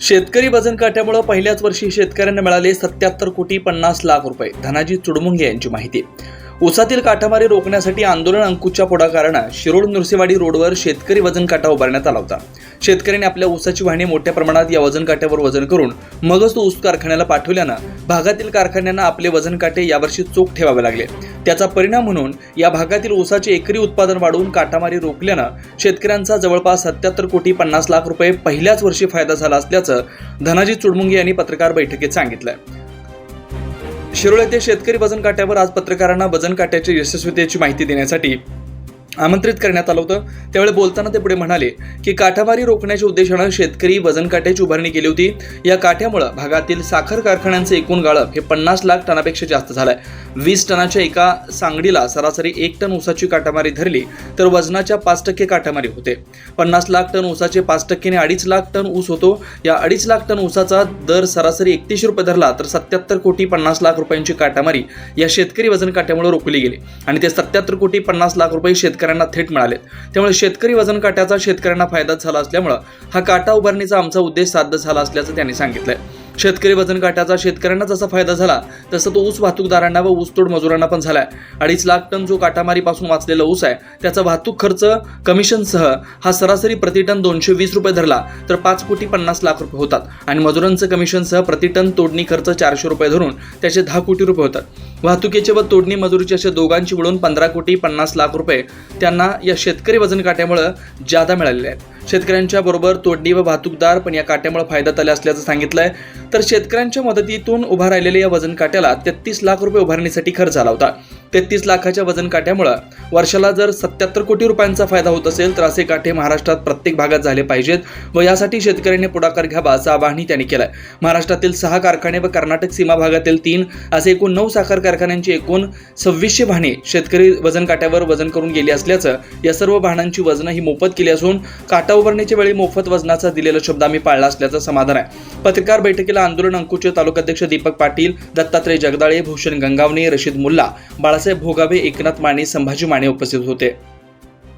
शेतकरी वजन काट्यामुळे पहिल्याच वर्षी शेतकऱ्यांना मिळाले सत्याहत्तर कोटी पन्नास लाख रुपये. धनाजी चुडमुंगे यांची माहिती. उसातील काठामारी रोखण्यासाठी आंदोलन अंकुच्या पुढाकारानं शिरोड नृसिंहवाडी रोडवर शेतकरी वजन काटा उभारण्यात आला होता. शेतकऱ्यांनी आपल्या ऊसाची वाहने मोठ्या प्रमाणात या वजन काट्यावर वजन करून मगच तो ऊस कारखान्याला पाठवल्यानं भागातील कारखान्यांना आपले वजन काटे यावर्षी चोख ठेवावे लागले. त्याचा परिणाम म्हणून या भागातील ऊसाचे एकरी उत्पादन वाढवून काटामारी रोखल्यानं शेतकऱ्यांचा जवळपास सत्याहत्तर कोटी पन्नास लाख रुपये पहिल्याच वर्षी फायदा झाला असल्याचं धनाजी चुडमुंगे यांनी पत्रकार बैठकीत सांगितलं शिरोळ येथे शेतकरी वजन काट्यावर आज पत्रकारांना वजन काट्याच्या यशस्वीतेची माहिती देण्यासाठी आमंत्रित करण्यात आलं होतं. त्यावेळी बोलताना ते पुढे म्हणाले की काठामारी रोखण्याच्या उद्देशानं शेतकरी वजन काट्याची उभारणी केली होती. या काठ्यामुळं भागातील साखर कारखान्यांचं एकूण गाळप हे पन्नास लाख टनापेक्षा जास्त झालंय. वीस टनाच्या एका सांगडीला सरासरी एक टन ऊसाची काठामारी धरली तर वजनाच्या पाच टक्के काठामारी होते. पन्नास लाख टन ऊसाचे पाच टक्केने अडीच लाख टन ऊस होतो. या अडीच लाख टन ऊसाचा दर सरासरी एकतीस रुपये धरला तर सत्याहत्तर कोटी पन्नास लाख रुपयांची काटामारी या शेतकरी वजन काट्यामुळे रोखली गेली. आणि ते सत्याहत्तर कोटी पन्नास लाख रुपये शेतकऱ्यांना थेट मिळाले त्यामुळे शेतकरी वजन काट्याचा शेतकऱ्यांना फायदाच झाला असल्यामुळं हा काटा उभारणीचा आमचा उद्देश साध्य झाला असल्याचं त्यांनी सांगितलंय. शेतकरी वजन काट्याचा शेतकऱ्यांना जसा फायदा झाला तसं तो ऊस वाहतूकदारांना व ऊसतोड मजुरांना पण झालाय. अडीच लाख टन जो काटामारीपासून वाचलेला ऊस आहे त्याचा वाहतूक खर्च कमिशनसह हा सरासरी प्रतिटन दोनशे वीस रुपये धरला तर पाच कोटी पन्नास लाख रुपये होतात. आणि मजुरांचं कमिशनसह प्रतिटन तोडणी खर्च चारशे रुपये धरून त्याचे दहा कोटी रुपये होतात. वाहतुकीचे व तोडणी मजुरीचे असे दोघांची मिळून पंधरा कोटी पन्नास लाख रुपये त्यांना या शेतकरी वजन काट्यामुळं जादा मिळालेले आहेत. शेतकऱ्यांच्या बरोबर तोडणी व वाहतूकदार पण या काट्यामुळे फायद्यात आले असल्याचं सांगितलंय. तर शेतकऱ्यांच्या मदतीतून उभा राहिलेल्या या वजन काट्याला तेहतीस लाख रुपये उभारण्यासाठी खर्च आला होता. तेहतीस लाखाच्या वजन काट्यामुळं वर्षाला जर सत्याहत्तर कोटी रुपयांचा फायदा होत असेल तर असे काठे महाराष्ट्रात प्रत्येक भागात झाले पाहिजेत व यासाठी शेतकऱ्यांनी पुढाकार घ्यावा असं आवाहनही त्यांनी आहे महाराष्ट्रातील सहा कारखाने व कर्नाटक सीमा भागातील तीन असे एकूण नऊ साखर कारखान्यांची एकूण सव्वीसशे वाहने शेतकरी वजन काट्यावर वजन करून गेली असल्याचं या सर्व वाहनांची वजनं ही मोफत केली असून काटा उभारण्याच्या वेळी मोफत वजनाचा दिलेला शब्द आम्ही पाळला असल्याचं समाधान आहे. पत्रकार बैठकीला आंदोलन अंकुचे तालुकाध्यक्ष दीपक पाटील दत्तात्रय जगदाळे भूषण गंगावणे रशीद मुल्ला बाळासाहेब भोगावे एकनाथ माने संभाजी माने उपस्थित होते.